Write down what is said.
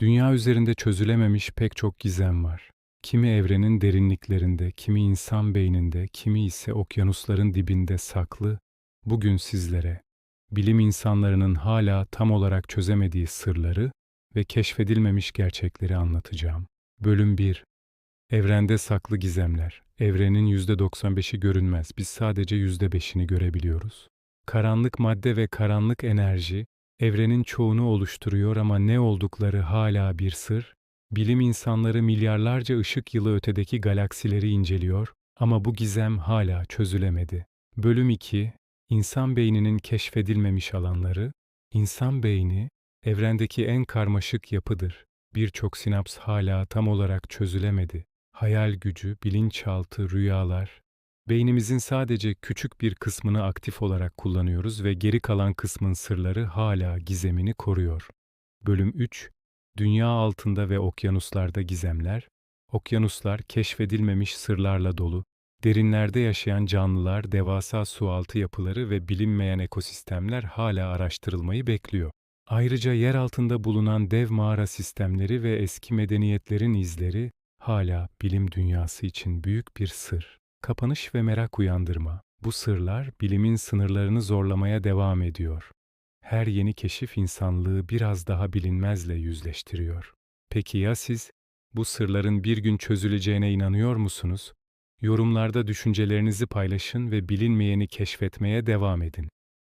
Dünya üzerinde çözülememiş pek çok gizem var. Kimi evrenin derinliklerinde, kimi insan beyninde, kimi ise okyanusların dibinde saklı. Bugün sizlere bilim insanlarının hala tam olarak çözemediği sırları ve keşfedilmemiş gerçekleri anlatacağım. Bölüm 1 Evrende saklı gizemler. Evrenin %95'i görünmez. Biz sadece %5'ini görebiliyoruz. Karanlık madde ve karanlık enerji evrenin çoğunu oluşturuyor ama ne oldukları hala bir sır. Bilim insanları milyarlarca ışık yılı ötedeki galaksileri inceliyor ama bu gizem hala çözülemedi. Bölüm 2 İnsan beyninin keşfedilmemiş alanları. İnsan beyni evrendeki en karmaşık yapıdır. Birçok sinaps hala tam olarak çözülemedi. Hayal gücü, bilinçaltı, rüyalar. Beynimizin sadece küçük bir kısmını aktif olarak kullanıyoruz ve geri kalan kısmın sırları hala gizemini koruyor. Bölüm 3 Dünya altında ve okyanuslarda gizemler. Okyanuslar keşfedilmemiş sırlarla dolu. Derinlerde yaşayan canlılar, devasa sualtı yapıları ve bilinmeyen ekosistemler hala araştırılmayı bekliyor. Ayrıca yer altında bulunan dev mağara sistemleri ve eski medeniyetlerin izleri hala bilim dünyası için büyük bir sır. Kapanış ve merak uyandırma. Bu sırlar bilimin sınırlarını zorlamaya devam ediyor. Her yeni keşif insanlığı biraz daha bilinmezle yüzleştiriyor. Peki ya siz? Bu sırların bir gün çözüleceğine inanıyor musunuz? Yorumlarda düşüncelerinizi paylaşın ve bilinmeyeni keşfetmeye devam edin.